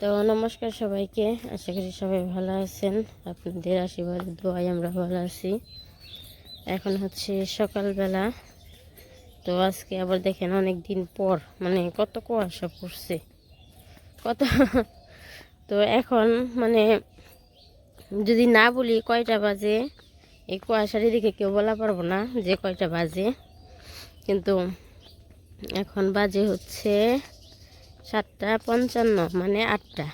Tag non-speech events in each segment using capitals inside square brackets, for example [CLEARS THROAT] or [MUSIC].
তো নমস্কার সবাইকে। আশা করি সবাই ভালো আছেন। আপনাদের আশীর্বাদ দোয়াই আমরা ভালো আছি। এখন হচ্ছে সকালবেলা। তো আজকে আবার দেখেন অনেক দিন পর মানে কত কুয়াশা পড়ছে। কত তো এখন মানে যদি না বলি কয়টা বাজে, এই কুয়াশার দিকে কেউ বলা পারব না যে কয়টা বাজে। কিন্তু এখন বাজে হচ্ছে সাতটা পঞ্চান্ন মানে আটটা।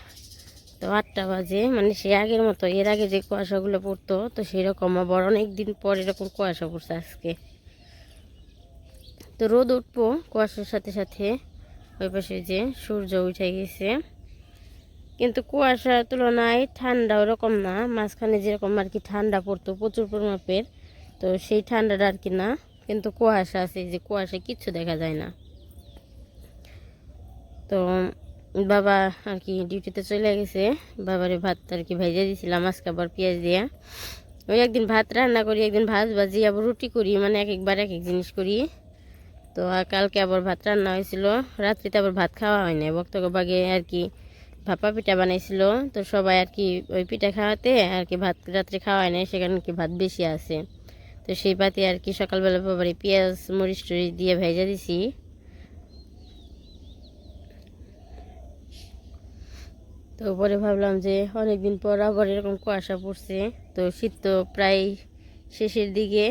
তো আটটা বাজে মানে সে আগের মতো, এর আগে যে কুয়াশাগুলো পড়তো, তো সেরকম আবার অনেক দিন পর এরকম কুয়াশা পড়ছে আজকে। তো রোদ উঠবো কুয়াশার সাথে সাথে, ওই পাশে যে সূর্য উঠে গেছে। কিন্তু কুয়াশার তুলনায় ঠান্ডা ওরকম না, মাঝখানে যেরকম আর কি ঠান্ডা পড়তো, প্রচুর পরিমাপের, তো সেই ঠান্ডাটা আর কি না। কিন্তু কুয়াশা আছে যে কুয়াশা কিচ্ছু দেখা যায় না। তো বাবা আর কি ডিউটিতে চলে গেছে। বাবারে ভাত আর কি ভেজে দিয়েছিলাম আজকে আবার পেঁয়াজ দিয়ে। ওই একদিন ভাত রান্না করি, একদিন ভাত ভাজি, আবার রুটি করি মানে এক একবার এক এক জিনিস করি। তো কালকে আবার ভাত রান্না হয়েছিল, রাত্রিতে আবার ভাত খাওয়া হয় না বক্তব্য বাগে আর কি ভাপা পিঠা বানাইছিল, তো সবাই আর কি ওই পিঠা খাওয়াতে আর কি ভাত রাত্রে খাওয়া হয় না সেখানে কি ভাত বেশি আছে। তো সেই পাতে আর কি সকালবেলা বাবারে পেঁয়াজ, মরিচ টরিচ দিয়ে ভেজে দিছি। তো পরে ভাবলাম যে অনেকদিন পর আবার এরকম কুয়াশা পড়ছে। তো শীত তো প্রায় শেষের দিকে।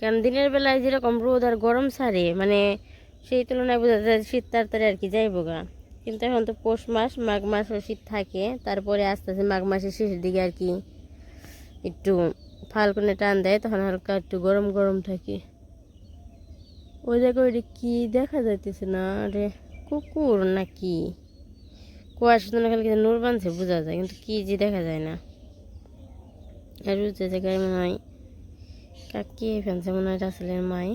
কারণ দিনের বেলায় যেরকম রোদ আর গরম ছাড়ে মানে সেই তুলনায় বোঝা যায় শীত তাড়াতাড়ি আর কি যাইব গা। কিন্তু এখন তো পৌষ মাস, মাঘ মাসও শীত থাকে, তারপরে আস্তে আস্তে মাঘ মাসের শেষের দিকে আর কি একটু ফাল্গুনে টান দেয়, তখন হালকা একটু গরম গরম থাকে। ওই জায়গায় কি দেখা যাইতেছে না রে। কুকুর নাকি? কুয়াশা তো না খালি নূর বানছে, বোঝা যায়, কিন্তু কি যে দেখা যায় না। আর যে জায়গায় মনে হয় কাকি ফেলছে, মনে হয় রাসেলের মাই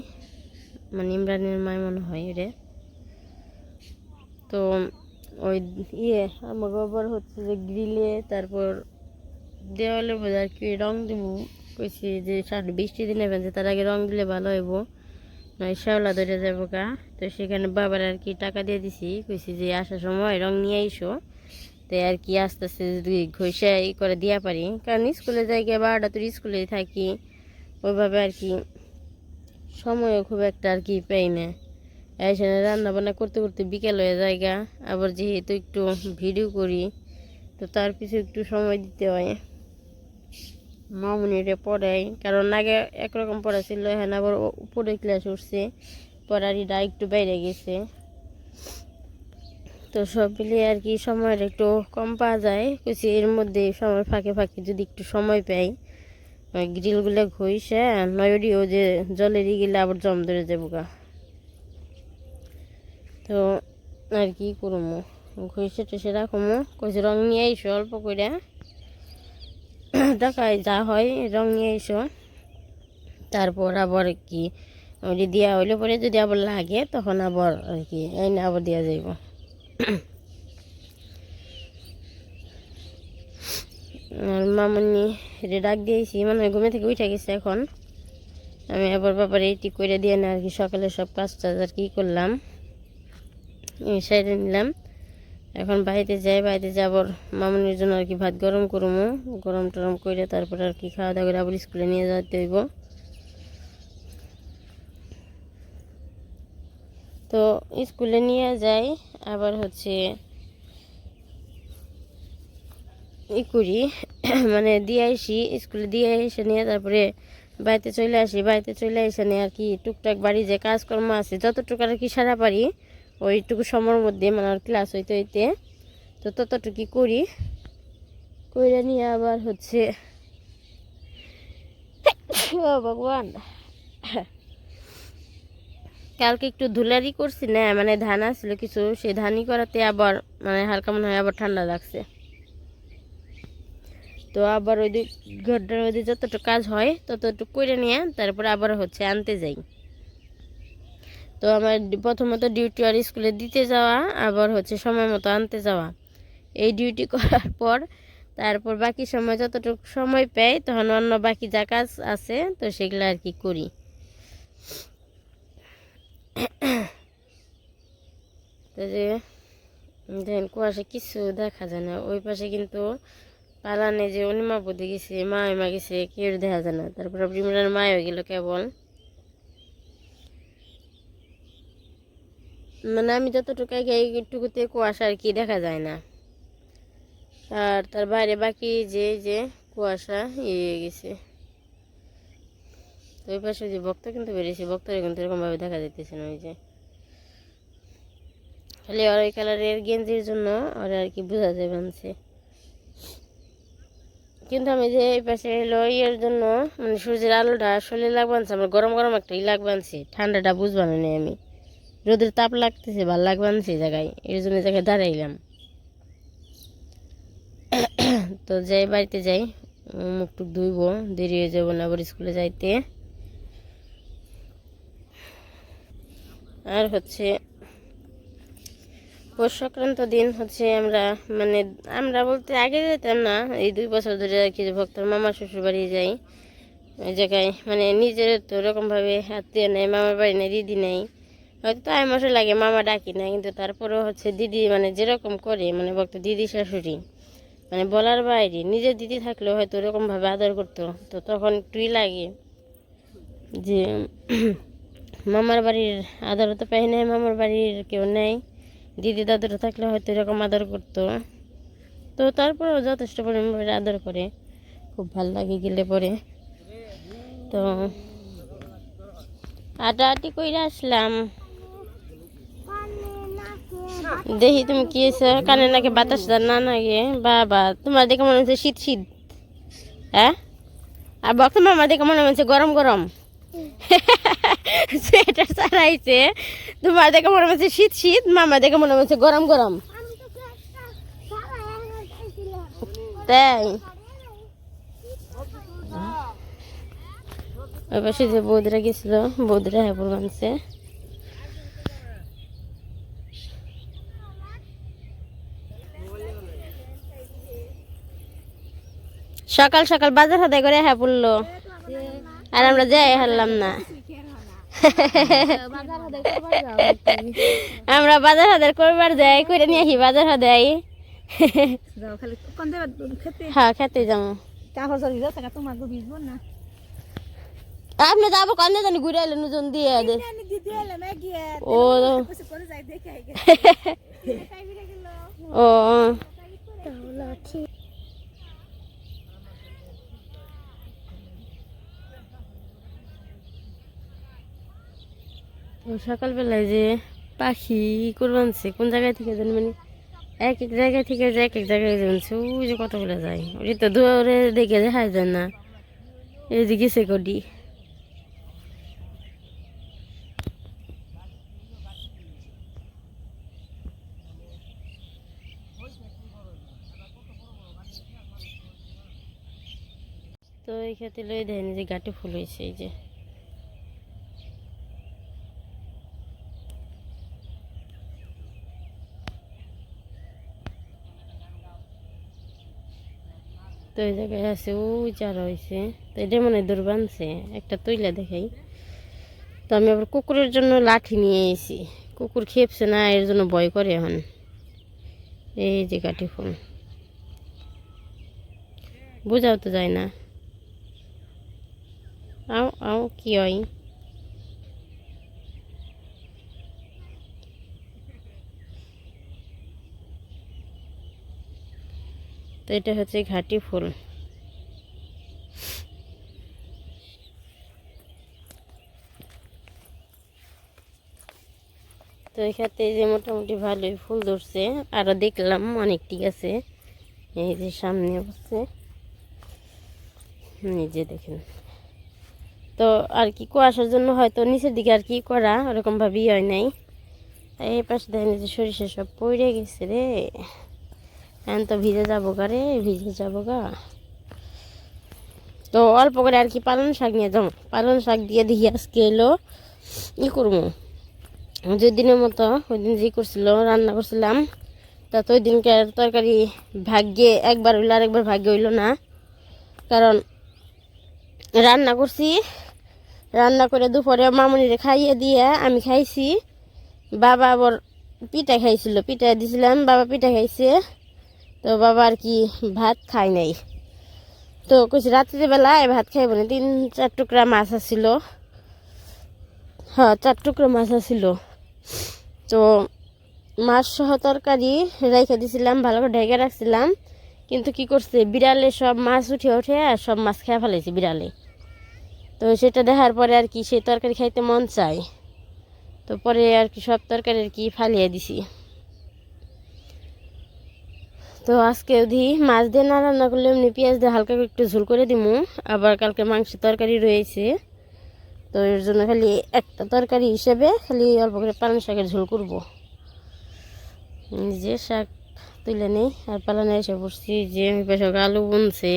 মানে ইমরানের মাই মনে হয় রে তো ওই ইয়ে আমার আবার হচ্ছে যে গ্রিলে, তারপর দেওয়ালে বোঝা আর কি রং দিব, কইছি যে সামনে বৃষ্টি দিনে ফেলছে, তার আগে রং দিলে ভালো হইব। নয় শ্যাওলা ধরে যাব গা। তো সেখানে বাবার আর কি টাকা দিয়ে দিছি। কইছি যে, আসার সময় রং নিয়ে আইসো। তো আর কি আস্তে আস্তে যদি ঘষে ই করে দিয়া পারি। কারণ স্কুলে যাই গিয়ে বারোটা তোর স্কুলে থাকি। ওইভাবে আর কি সময়ও খুব একটা আর কি পাই না। এখানে রান্না বান্না করতে করতে বিকেল হয়ে যায় গা। আবার যেহেতু একটু ভিডিও করি, তো তার পিছু একটু সময় দিতে হয়। মামুনিরে পড়াই। কারণ আগে একরকম পড়া ছিল এখন আবার উপরে ক্লাস উঠছে, পড়ার পড়ারিটা একটু বাইরে গেছে। তো সব মিলিয়ে আর কি সময়ের একটু কম পাওয়া যায়। কিছু এর মধ্যে সময় ফাঁকে ফাঁকে যদি একটু সময় পাই গ্রিলগুলো ঘষে নয়ডিও যে জলের গেলে আবার জম ধরে যাব গা। তো আর কি করব ঘষে টসে রাখব কইছে রং নিয়ে আইসো অল্প করে [COUGHS] টাকায় যা হয় রং নিয়ে এসো। তারপর আবার কি, ওই দেওয়া হইলে পরে যদি আবার লাগে, তখন আবার আর কি এনে আবার দেওয়া যাইব। [COUGHS] আর মামনি ডাক দিয়েছি মানে ঘুমে থেকে উঠে গেছে এখন। আমি আবার বাবার এইটি করে দিয়ে না আর কি সকালে সব কাজ টাজ আর কি করলাম। সাইডে নিলাম। এখন বাড়িতে যাই, বাড়িতে যাবার মামনির জন্য আর কি ভাত গরম করব গরম টরম করে তারপর আর কি খাওয়া দাওয়া করে আবার স্কুলে নিয়ে যেতে হইব। তো স্কুলে নিয়ে যাই, আবার হচ্ছে ই করি। মানে দিয়ে আসি, স্কুলে দিয়ে এসে নিয়ে তারপরে বাড়িতে চলে আসি। বাড়িতে চলে এসে নিয়ে আর কি টুকটাক বাড়ি যে কাজকর্ম আছে, যতটুকু আর কি সারা পারি ওইটুকু সময়ের মধ্যে মানে ক্লাস হইতে হইতে, তো ততটুকুই করি। কইরা নিয়ে আবার হচ্ছে ভগবান। কালকে একটু ধুলারি করছি না মানে ধান আসছিল কিছু, সেই ধানই করাতে আবার মানে হালকা মনে হয় আবার ঠান্ডা লাগছে। তো আবার ওই ঘরটার মধ্যে যতটুকু কাজ হয় ততটুকু করে নিয়ে তারপরে আবার হচ্ছে আনতে যাই। তো আমার প্রথমত ডিউটি আর স্কুলে দিতে যাওয়া, আবার হচ্ছে সময় মতো আনতে যাওয়া। এই ডিউটি করার পর তারপর বাকি সময় যতটুকু সময় পাই, তখন অন্য বাকি যা কাজ আছে, তো সেগুলো আর কি করি। তো দেখেন কুয়াশা কিছু দেখা যায় না। ওই পাশে কিন্তু পালানে যে অনিমা বুদ্ধি গেছে মা মা গেছে, কেউ দেখা যায় না। তারপর ইমরান মা হয়ে গেল কেবল। মানে আমি যতটুকু এইটুকুতে কুয়াশা আর কি দেখা যায় না। আর তার বাইরে বাকি যে যে কুয়াশা ইয়ে গেছে। তো ওই পাশে যে ভক্ত কিন্তু বেরিয়েছে ভক্তরা কিন্তু এরকমভাবে দেখা যাইতেছে না, ওই যে। খালি আর ওই কালারের গেঞ্জির জন্য ওরা আর কি বোঝা যায় বানছে কিন্তু আমি যে এই পাশে এলো ইয়ের জন্য মানে সূর্যের আলোটা শরীরে লাগ বানছে আমার গরম গরম একটা ই বানছে ঠান্ডাটা বুঝবানো নেই আমি। রোদের তাপ লাগতেছে, ভালো লাগবে বানছে সেই জায়গায়। এর জন্য জায়গায় দাঁড়াইলাম। তো যাই, বাড়িতে যাই। মুখ টুক ধুইব, দেরি হয়ে যাব না আবার স্কুলে যাইতে। আর হচ্ছে, পৌষ সংক্রান্ত দিন হচ্ছে আমরা মানে আমরা বলতে আগে যেতাম না, এই দুই বছর ধরে আর কি ভক্তর মামা শ্বশুর বাড়ি যাই। ওই জায়গায় মানে নিজের তো ওরকমভাবে আত্মীয় নেই, মামার বাড়ি নেই, দিদি নেই। হয়তো তাই মাসে লাগে, মামা ডাকি না কিন্তু তারপরেও হচ্ছে দিদি মানে যেরকম করে মানে ভক্ত দিদি শাশুড়ি। মানে বলার বাইরে, নিজের দিদি থাকলেও হয়তো ওরকমভাবে আদর করতো। তো তখন একটুই লাগে যে, [CLEARS THROAT] মামার বাড়ির আদর তো পাই নাই, মামার বাড়ির কেউ নেই। দিদি দাদুরা থাকলে হয়তো এরকম আদর করতো। তো তারপরেও যথেষ্ট পরিমাণে আদর করে, খুব ভালো লাগে গেলে পরে। তো আটাআটি কইরা আসলাম। দেখি তুমি কি এসে কানে নাকি বাতাস না নাগে বাবা, তোমার দেখে মনে হচ্ছে শীত শীত। হ্যাঁ? আর বক্ত মামা দেখে মনে হচ্ছে গরম গরম। সোয়েটার চালাইছে তোমার দেখে মনে হচ্ছে শীত শীত, মামা দেখে মনে হচ্ছে গরম গরম। তাই? ওই পাশে যে বৌদিরা গেছিল, বৌদিরা হ্যাঁ বানছে সকাল সকাল বাজার হাতে করে হ্যাঁ পড়ল। আর আমরা যাই হারলাম না। আমরা বাজার হাজার করবার যাই করে নিয়ে আসি বাজার খেতে? হ্যাঁ খেতে যাব। আপনি যাব কান্দে জানি ঘুরে এলেন ওজন দিয়ে [LAUGHS] ও ও সকালবেলায় যে পাখি কোরবানছে কোন জায়গায় থেকে যেন মানে এক এক জায়গা থেকে যে এক এক জায়গায় জানছে ওই যে কতগুলো যায়। ওই তো দূরে দেখে দেখা যায় না। এই যে গেছে কডি তো এই ক্ষেত্রে লই দেন যে গাটে ফুল হয়েছে, এই যে। তো এই জায়গায় আছে, ওই চারা হয়েছে তো এটা মনে দূর বানছে, একটা তৈলা দেখাই। তো আমি আবার কুকুরের জন্য লাঠি নিয়ে এসেছি। কুকুর খেপছে না, এর জন্য ভয় করে এখন। এই যে কাঠি ফুল। বোঝাও তো যায় না। আও আও, কি হয়? তো এটা হচ্ছে ঘাটি ফুল। তো এখানে যে মোটামুটি ভালোই ফুল ধরছে আরও দেখলাম অনেক ঠিক আছে। এই যে সামনে হচ্ছে নিজে দেখেন। তো আর কি কুয়াশার জন্য হয়তো নিচের দিকে আর কি করা ওরকমভাবেই হয় নাই। এই পাশে দেখেন যে সরিষা সব পড়ে গেছে রে। এখন তো ভিজে যাব গা রে, ভিজে যাব গা। তো অল্প করে আর কি পালন শাক নিয়ে যাব। পালন শাক দিয়ে দেখি আজকে এলো ই করব। যে দিনের মতো ওই দিন যে করছিল, রান্না করছিলাম, তা তো ওই দিনকার তরকারি ভাগ্যে একবার হইল আর একবার ভাগ্যে হইল না। কারণ রান্না করছি, রান্না করে দুপুরে মামুনিরে খাইয়ে দিয়ে আমি খাইছি। বাবা আবার পিঠা খাইছিল, পিঠা দিছিলাম, বাবা পিঠা খাইছে। তো বাবা আর কি ভাত খায় নাই। তো কইছে রাত্রিবেলা বেলায় ভাত খাইব না তিন চার টুকরা মাছ আছিল। হ্যাঁ চার টুকরা মাছ আছিল। তো মাছ সহ তরকারি রেখে দিছিলাম, ভালো করে ঢেকে রাখছিলাম। কিন্তু কি করছে, বিড়ালে সব মাছ উঠে উঠে আর সব মাছ খেয়ে ফেলেছে বিড়ালে। তো সেটা দেখার পরে আর কি সেই তরকারি খাইতে মন চায়। তো পরে আর কি সব তরকারি আর কি ফালিয়ে দিছি। তো আজকে অধি মাছ দিয়ে না রান্না করলে এমনি পেঁয়াজ দিয়ে হালকা একটু ঝোল করে দিমু। আবার কালকে মাংস তরকারি রয়েছে। তো এর জন্য খালি একটা তরকারি হিসেবে খালি অল্প করে পালং শাকের ঝোল করব। যে শাক তুলে নেই, আর পালানে এসে বসছি যে ওই পাশে আলু বুনছে।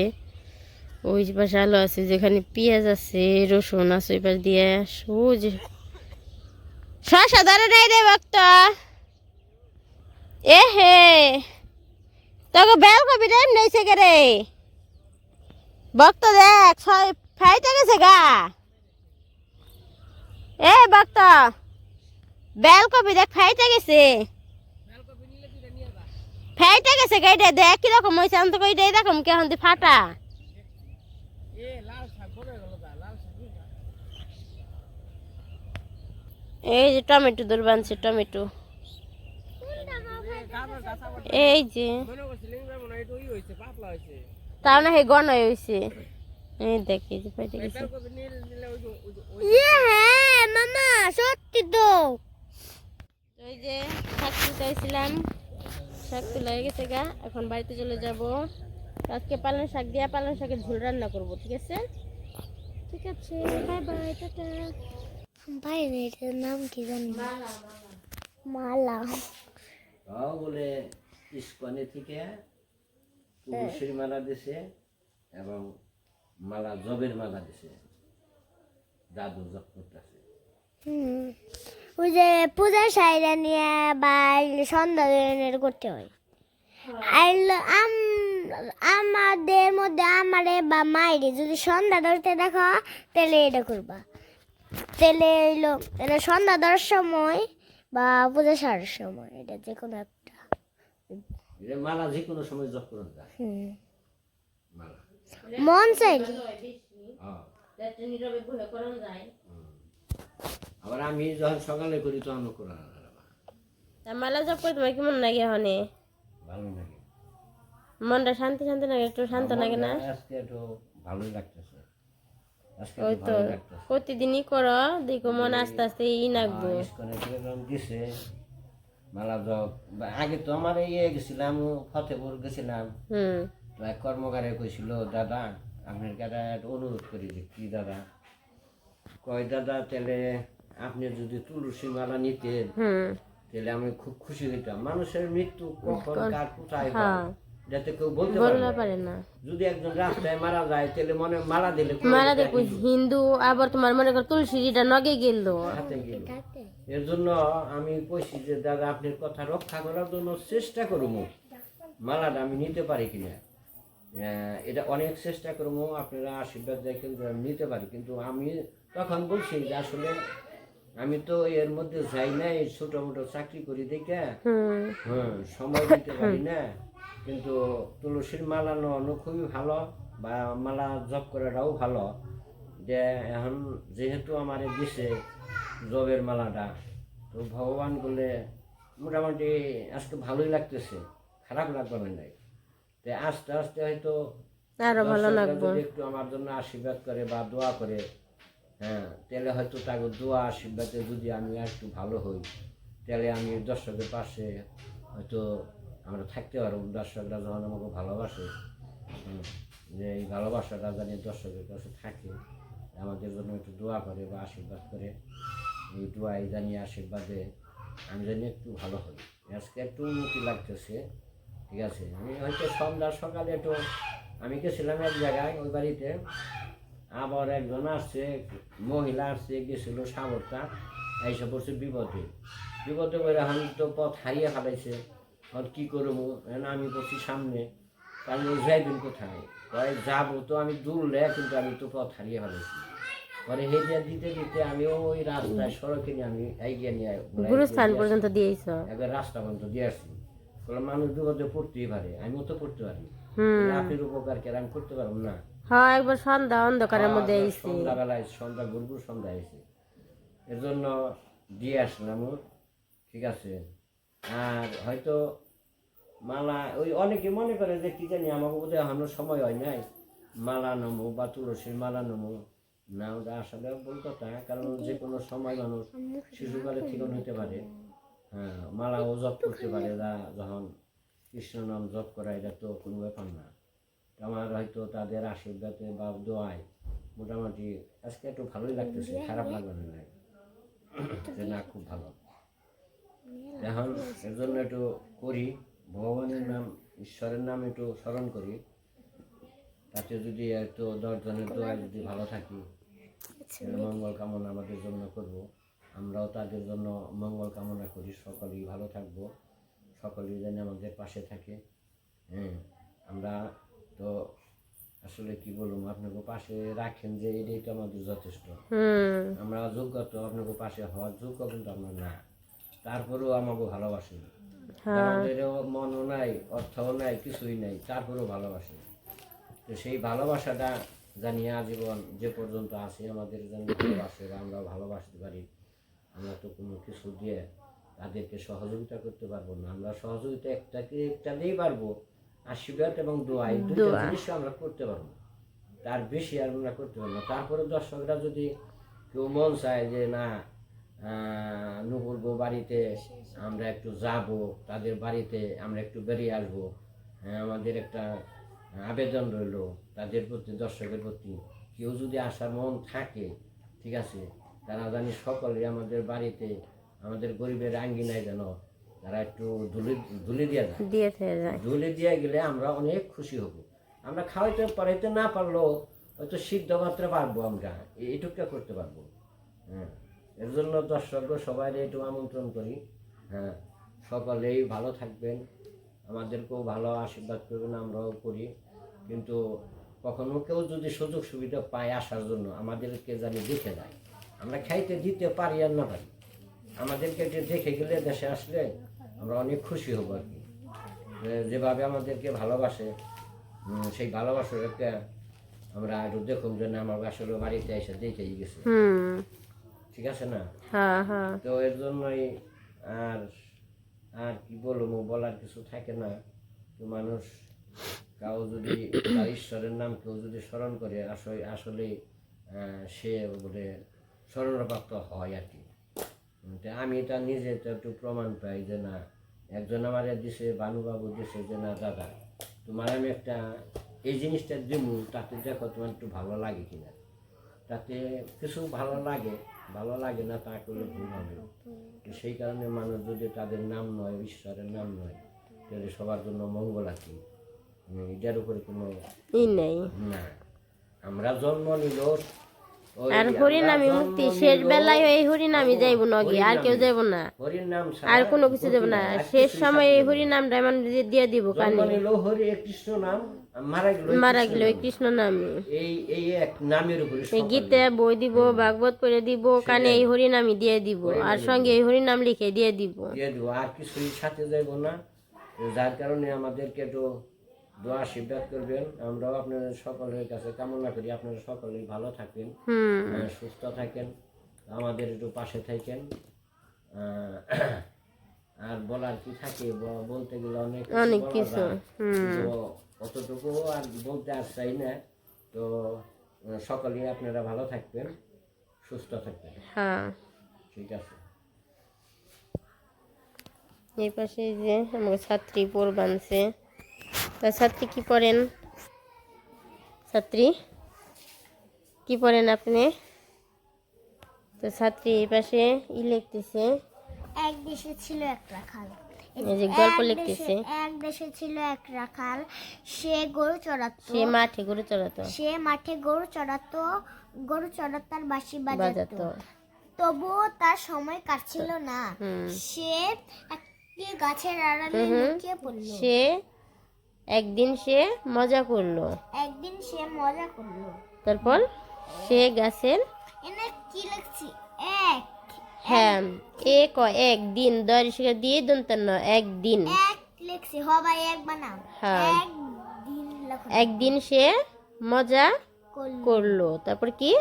ওই পাশে আলু আছে, যেখানে পেঁয়াজ আছে, রসুন আছে, ওই পাশ দিয়ে সুজ শশা ধরে নাই রে ভক্ত এ হে! তোকে বেল কবি রে নেইছে কে রে ভক্ত দেখ ছয় ফাইতে গেছে গা এ ভক্ত বেল কবি দেখ ফাইতে গেছে ফাইতে গেছে গাইডে দেখ কীরকম হয়েছে আমি তো কইটাই দেখম কেমন ফাটা এই যে টমেটো দূর বানছে টমেটো এই যে তাও না হে গন হয়েছে এই দেখ ফাইটে গেছে হ্যাঁ মামা সত্যি তো। ওই যে শাক তুলতেছিলাম শাক তোলা গেছে গা এখন বাড়িতে চলে যাব। আজকে পালং শাক দিয়া পালং শাকের ঝোল রান্না করব ঠিক আছে? ঠিক আছে বাই বাই টাটা। বাইরে এটার নাম কি জানি? মালা বলে ইস্কনে থেকে পুরুষের মালা দিছে এবং মালা জবের মালা দিছে। জাদু জব করতেছে। ওই যে পূজার সাইরা নিয়ে বা সন্ধ্যা করতে হয়। আমাদের মধ্যে আমারে বা মায়েরে যদি সন্ধ্যা ধরতে দেখো তাহলে এটা করবা। তাহলে হইল এটা সন্ধ্যা ধরার সময় বা পূজা সারার সময় এটা যে কোনো একটা এটা মালা যে কোনো সময় জব করুন যায় মালা। মন চাইলে হ্যাঁ। যায় আবার আমি যখন সকালে করি তখন করা তা মালা জব করে তোমার কেমন লাগে হনে ভালো লাগে। মনটা শান্তি শান্তি লাগে একটু শান্ত লাগে না? আজকে একটু ভালোই লাগতেছে। ওই তো প্রতিদিনই করো দেখো মন আস্তে আস্তে ই নাকবো। ইস্কনে দিছে। মালা আগে তো আমার ইয়ে গেছিলাম ফতেপুর গেছিলাম। হুম। তো এক কর্মকারে কইছিল দাদা আপনার কাছে একটা অনুরোধ করি যে কি দাদা? কয় দাদা তাহলে আপনি যদি তুলসী মালা নিতেন তাহলে আমি খুব খুশি হইতাম। মানুষের মৃত্যু কখন? কার কোথায় হয়? হ্যাঁ। যাতে কেউ বলতে পারে না। পারে না। যদি একজন রাস্তায় মারা যায় তাহলে মনে হয় মালা দিলে মারা দেখো হিন্দু আবার তোমার মনে করো তুলসীটা নগে গেল। এর জন্য আমি কইছি যে দাদা আপনার কথা রক্ষা করার জন্য চেষ্টা করব মালাটা আমি নিতে পারি কিনা? এটা অনেক চেষ্টা করব আপনারা আশীর্বাদ দেখেন যে আমি নিতে পারি। কিন্তু আমি তখন বলছি যে আসলে আমি তো এর মধ্যে যাই নাই ছোট মোটো চাকরি করি দেখে। হ্যাঁ সময় দিতে পারি না। কিন্তু তুলসীর মালা নেওয়ানো খুবই ভালো বা মালা জপ করাটাও ভালো। যে এখন যেহেতু আমার দিছে জবের মালাটা তো ভগবান বলে মোটামুটি আজকে ভালোই লাগতেছে খারাপ লাগবে নাই। তো আস্তে আস্তে হয়তো আরও ভালো লাগবে। যদি একটু আমার জন্য আশীর্বাদ করে বা দোয়া করে হ্যাঁ তাহলে হয়তো তাকে দোয়া আশীর্বাদে যদি আমি একটু ভালো হই তাহলে আমি দর্শকের পাশে হয়তো আমরা থাকতে পারব দর্শকরা যখন আমাকে ভালোবাসে যে এই ভালোবাসাটা জানি দর্শকের কাছে থাকে, আমাদের জন্য একটু দোয়া করে বা আশীর্বাদ করে। এই দোয়াই জানি আশীর্বাদে আমি জানি একটু ভালো হই। আজকে একটু উন্নতি লাগতেছে, ঠিক আছে? আমি হয়তো সন্ধ্যা সকালে একটু, আমি গেছিলাম এক জায়গায়, ওই বাড়িতে। আবার একজন আসছে, মহিলা আসছে, গেছিল সাগরটা এইসব পড়ছে বিপদে। বিপদে করে এখন তো পথ হারিয়ে ফেলাইছে। আর কি করব? আমি করছি সামনে। তাহলে যাইবেন কোথায়? কয় যাব তো আমি দূরলে কিন্তু আমি তো পথ হারিয়ে ফেলাইছি পরে হেঁটে দিতে দিতে আমি ওই রাস্তায় সড়কে নিয়ে আমি এগিয়ে নিয়ে গুরুস্থান পর্যন্ত দিয়েছ একবার রাস্তা পর্যন্ত দিয়ে আসছি বললাম মানুষ বিপদে পড়তেই পারে। আমিও তো পড়তে পারি। হুম। আপনার উপকার কে আমি করতে পারব না? হ্যাঁ একবার সন্ধ্যা অন্ধকারের মধ্যে হ্যাঁ, আইছি। সন্ধ্যাবেলায় সন্ধ্যা গুরগুর সন্ধ্যা এসে এর জন্য দিয়ে আসলাম ঠিক আছে। আর হয়তো মালা ওই অনেকে মনে করে যে কি জানি আমাকে বোধহয় এখনও সময় হয় নাই। মালা নমো বা তুলসীর মালা নমো। না ওটা আসলে ভুল কথা কারণ যে কোনো সময় মানুষ শিশুকালে থেকে হইতে পারে। হ্যাঁ। মালাও জপ করতে পারে যা যখন কৃষ্ণ নাম জপ করা এটা তো কোনো ব্যাপার না। আমার হয়তো তাদের আশীর্বাদে বা দোয়ায় মোটামুটি আজকে একটু ভালোই লাগতেছে খারাপ লাগবে না। যে না খুব ভালো। এখন এর জন্য একটু করি। ভগবানের নাম ঈশ্বরের নাম একটু স্মরণ করি। তাতে যদি একটু দশজনের দোয়ায় যদি ভালো থাকি তাহলে মঙ্গল কামনা আমাদের জন্য করব। আমরাও তাদের জন্য মঙ্গল কামনা করি সকলেই ভালো থাকব সকলেই যেন আমাদের পাশে থাকে। হ্যাঁ আমরা তো আসলে কি বলব আপনাকে পাশে রাখেন যে এটাই তো আমাদের যথেষ্ট। আমরা যোগ্য তো আপনাকে পাশে হওয়ার যোগ্য কিন্তু আমরা না। তারপরেও আমাকে ভালোবাসেন। মনও নাই অর্থও নাই কিছুই নাই তারপরেও ভালোবাসেন তো সেই ভালোবাসাটা জানি আজীবন যে পর্যন্ত আমাদের যেন ভালোবাসে বা আমরা ভালোবাসতে পারি আমরা তো কোনো কিছু দিয়ে তাদেরকে সহযোগিতা করতে পারব না। আমরা সহযোগিতা একটাকে একটা দিয়েই পারব আশীর্বাদ এবং দোয়া এই দুটো জিনিস আমরা করতে পারব। তার বেশি আর আমরা করতে পারব না। তারপরে দর্শকরা যদি কেউ মন চায় যে না আহ, নুপুর বাড়িতে আমরা একটু যাব তাদের বাড়িতে আমরা একটু বেরিয়ে আসব। হ্যাঁ, আমাদের একটা আবেদন রইল তাদের প্রতি দর্শকের প্রতি। কেউ যদি আসার মন থাকে ঠিক আছে তারা জানি সকলে আমাদের বাড়িতে আমাদের গরিবের আঙ্গিনায় যেন তারা একটু ধুলি ধুলি দিয়ে যায়। ধুলে দিয়ে গেলে আমরা অনেক খুশি হব। আমরা খাওয়াইতে পারাইতে না পারলেও হয়তো সিদ্ধ মাত্রা পারব আমরা এ- এইটুকটা করতে পারব। হ্যাঁ। এর জন্য দর্শক সবাই একটু আমন্ত্রণ করি। হ্যাঁ সকলেই ভালো থাকবেন। আমাদেরকেও ভালো আশীর্বাদ করবেন, আমরাও করি। কিন্তু কখনো কেউ যদি সুযোগ সুবিধা পায় আসার জন্য, আমাদেরকে জানি দেখে যায় আমরা খাইতে দিতে পারি আর না পারি। আমাদেরকে দেখে গেলে দেশে আসলে আমরা অনেক খুশি হব আর কি। যেভাবে আমাদেরকে ভালোবাসে সেই ভালোবাসাটাকে আমরা একটু দেখুন যে আমার আসলে বাড়িতে এসে দেখেই গেছে। ঠিক আছে না? হ্যাঁ হ্যাঁ। তো এর জন্যই আর আর কি বলব বলার কিছু থাকে না। তো মানুষ কাউ যদি তার ঈশ্বরের নাম কেউ যদি স্মরণ করে আসলে আসলে সে বলে স্মরণপ্রাপ্ত হয় আর কি। তো আমি এটা নিজে তো একটু প্রমাণ পাই যে না একজন আমার দিছে বানুবাবু দিছে যে না দাদা তোমার আমি একটা এই জিনিসটা দিমু তাতে দেখো তোমার একটু ভালো লাগে কিনা। তাতে কিছু ভালো লাগে ভালো লাগে না তা করলে ভুল হবে। তো সেই কারণে মানুষ যদি তাদের নাম নয় ঈশ্বরের নাম নয় তাহলে সবার জন্য মঙ্গল আছে। এটার উপরে কোনো নেই। না। আমরা জন্ম নিল আর হরিনামি মুক্তি শেষ বেলায় এই হরিনামি যাইব নগে আর কেউ যাইব না। আর কোনো কিছু দেব না। শেষ সময় এই হরিনামটা এমন দিয়ে- দিব কানে। হরি কৃষ্ণ নাম। মারা গেল কৃষ্ণ নামে। নামে। গীতে বই দিব ভাগবত করে দিব কানে এই হরিনামি দিয়ে দিব আর সঙ্গে এই হরিনাম লিখে দিয়ে দিব। আর কিছুই সাথে যাইব না। যার কারণে আমাদেরকে একটু দোয়া আশীর্বাদ করবেন। আমরাও আপনাদের সকলের কাছে কামনা করি আপনারা সকলেই ভালো থাকেন সুস্থ থাকেন আমাদের একটু পাশে থাকেন। আর বলার কি থাকে? বলতে গেলে অনেক অনেক কিছু, অতটুকু আর বলতে আর চাই না। তো সকলেই আপনারা ভালো থাকবেন সুস্থ থাকবেন। হ্যাঁ। ঠিক আছে। এই পাশে যে আমাকে ছাত্রী পোল বানছে। তা ছাত্রী কি পড়েন? ছাত্রী? কি পড়েন আপনি? তো ছাত্রী এই পাশে ই লিখতেছে এক দেশে ছিল এক রাখাল এই যে গল্প লিখতেছে। এক দেশে ছিল এক রাখাল। সে গরু চড়াতো। সে মাঠে চড়াতো। সে মাঠে গরু চড়াতো। গরু চড়াত তার বাঁশি বাজাতো। তবুও তার সময় কাটছিল না। সে একটি গাছের আড়ালে লুকিয়ে পড়ল। সে একদিন সে মজা করল। একদিন সে মজা করল। তারপর সে গাছের এনে কি লিখছি? এক হ্যাঁ এ ক এক দিন একদিন দরিশিকা দিয়ে দন্তন্য একদিন। এক লিখছি হবাই এক বানাও। হ্যাঁ। একদিন সে মজা করল। তারপর কি?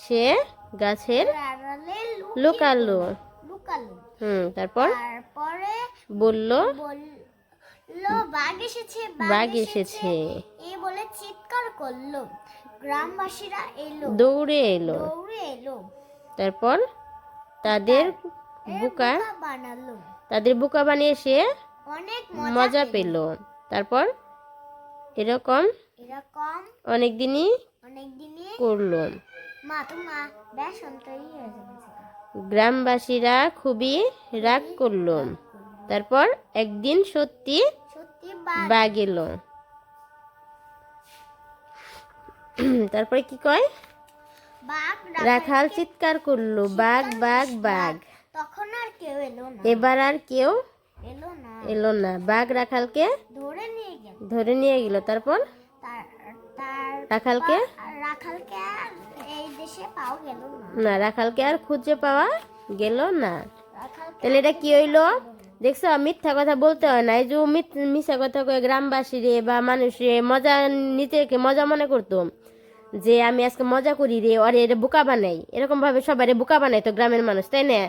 সে গাছের লুকালো। লুকালো। হুম তারপর? তারপরে বলল? বলল বাঘ এসেছে বাঘ এসেছে। এই বলে চিৎকার করল। গ্রামবাসীরা এলো। দৌড়ে এলো। দৌড়ে এলো। তারপর? তাদের বুকা তাদের বুকা বানিয়ে সে অনেক মজা পেল। তারপর এরকম এরকম অনেক দিনই করল। হয়ে গ্রামবাসীরা খুবই রাগ করল। তারপর একদিন সত্যি সত্যি বাঘ এলো। তারপরে কি কয়? রাখাল চিৎকার করল বাঘ বাঘ বাঘ। তখন আর কেউ এলো না। এবার আর কেউ এলো না। এলো না। বাঘ রাখালকে ধরে নিয়ে গেল। ধরে নিয়ে গেল। তারপর? তার তার রাখালকে? রাখালকে আর এই দেশে পাওয়া গেল না। না রাখালকে আর খুঁজে পাওয়া গেল না। তাহলে এটা কি হইল? দেখছ মিথ্যা কথা বলতে হয় না। এই যে মিথ- মিথ্যা কথা কয়ে গ্রামবাসী রে বা মানুষ রে মজা নিজেকে মজা মনে করতো। যে আমি আজকে মজা করি রে অরে এটা বোকা বানাই। এরকম ভাবে সবাই বোকা বানাই তো গ্রামের মানুষ তাই না?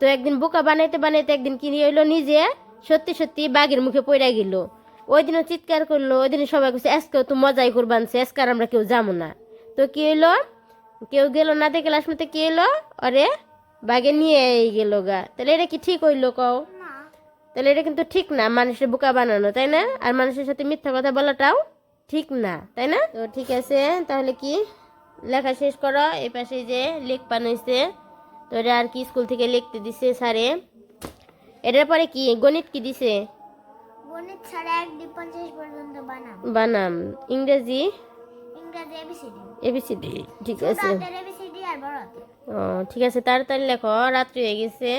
তো একদিন বোকা বানাইতে বানাইতে একদিন কি হইল নিজে সত্যি সত্যি বাঘের মুখে পড়ে গেল। ওই দিনও চিৎকার করল ওই দিন সবাই কইছে আজকেও তো মজাই করবানছে আজকে আর আমরা কেউ যাব না। তো কি হইল? কেউ গেল না দেখে লাস্ট মধ্যে কি হইল? অরে বাঘে নিয়ে গেল গা। তাহলে এটা কি ঠিক হইল কও? তাহলে এটা কিন্তু ঠিক না মানুষের বোকা বানানো তাই না? আর মানুষের সাথে মিথ্যা কথা বলাটাও ঠিক না তাই না? তো ঠিক আছে তাহলে কি? লেখা শেষ করো এই পাশে যে লেখ হয়েছে তো এটা আর কি স্কুল থেকে লিখতে দিছে স্যারে। এটার পরে কি? গণিত কি দিছে? গণিত ছাড়া এক দুই পঞ্চাশ পর্যন্ত বানাম। বানাম। ইংরেজি? ইংরেজি এবিসিডি। এবিসিডি ঠিক আছে। এবিসিডি আর বড়দের ও ঠিক আছে তাড়াতাড়ি লেখো রাত্রি হয়ে গেছে।